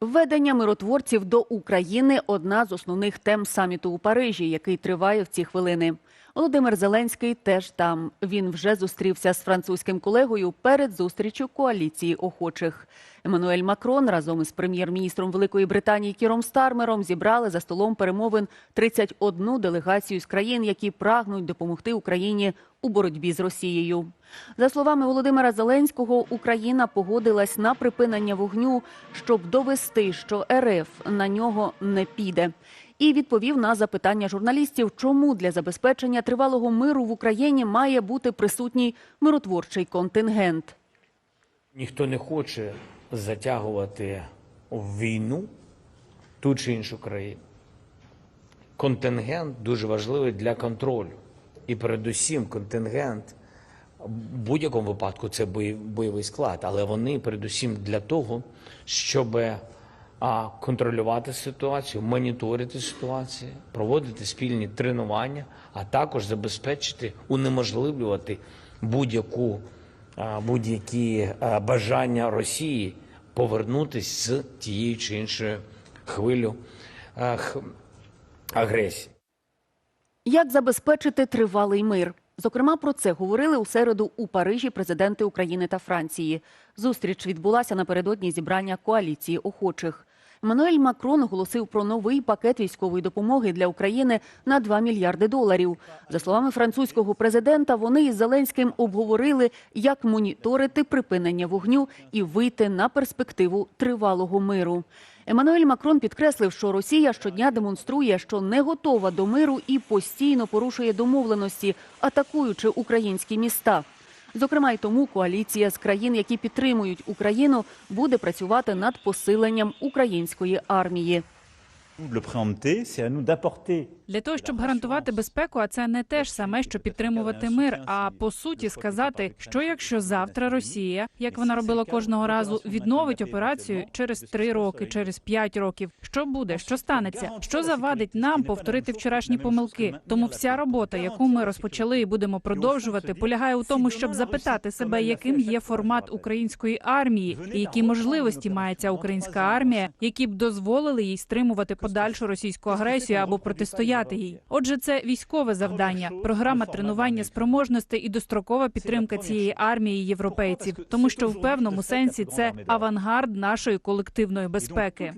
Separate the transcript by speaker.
Speaker 1: Введення миротворців до України одна з основних тем саміту у Парижі, який триває в ці хвилини. Володимир Зеленський теж там. Він вже зустрівся з французьким колегою перед зустрічю коаліції охочих. Еммануель Макрон разом із прем'єр-міністром Великої Британії Кіром Стармером зібрали за столом перемовин 31 делегацію з країн, які прагнуть допомогти Україні у боротьбі з Росією. За словами Володимира Зеленського, Україна погодилась на припинення вогню, щоб довести, що РФ на нього не піде. І відповів на запитання журналістів, чому для забезпечення тривалого миру в Україні має бути присутній миротворчий контингент.
Speaker 2: Ніхто не хоче затягувати війну ту чи іншу країну. Контингент дуже важливий для контролю. І передусім контингент в будь-якому випадку це бойовий склад, але вони передусім для того, щоб а, контролювати ситуацію, моніторити ситуацію, проводити спільні тренування, а також забезпечити, унеможливлювати будь-яку будь-які бажання Росії повернутися з тієї чи іншої хвилю агресії.
Speaker 1: Як забезпечити тривалий мир? Зокрема, про це говорили у середу у Парижі президенти України та Франції. Зустріч відбулася напередодні зібрання коаліції охочих. Еммануель Макрон оголосив про новий пакет військової допомоги для України на 2 мільярди доларів. За словами французького президента, вони із Зеленським обговорили, як моніторити припинення вогню і вийти на перспективу тривалого миру. Еммануель Макрон підкреслив, що Росія щодня демонструє, що не готова до миру і постійно порушує домовленості, атакуючи українські міста. Зокрема, й тому коаліція з країн, які підтримують Україну, буде працювати над посиленням української армії.
Speaker 3: Для того щоб гарантувати безпеку, а це не те ж саме, що підтримувати мир. А по суті сказати, що якщо завтра Росія, як вона робила кожного разу, відновить операцію через три роки, через п'ять років, що буде, що станеться, що завадить нам повторити вчорашні помилки. Тому вся робота, яку ми розпочали і будемо продовжувати, полягає у тому, щоб запитати себе, яким є формат української армії, і які можливості має ця українська армія, які б дозволили їй стримувати подальшу російську агресію або протистояти їй. Отже, це військове завдання, програма тренування спроможностей і дострокова підтримка цієї армії європейців, тому що в певному сенсі це авангард нашої колективної безпеки.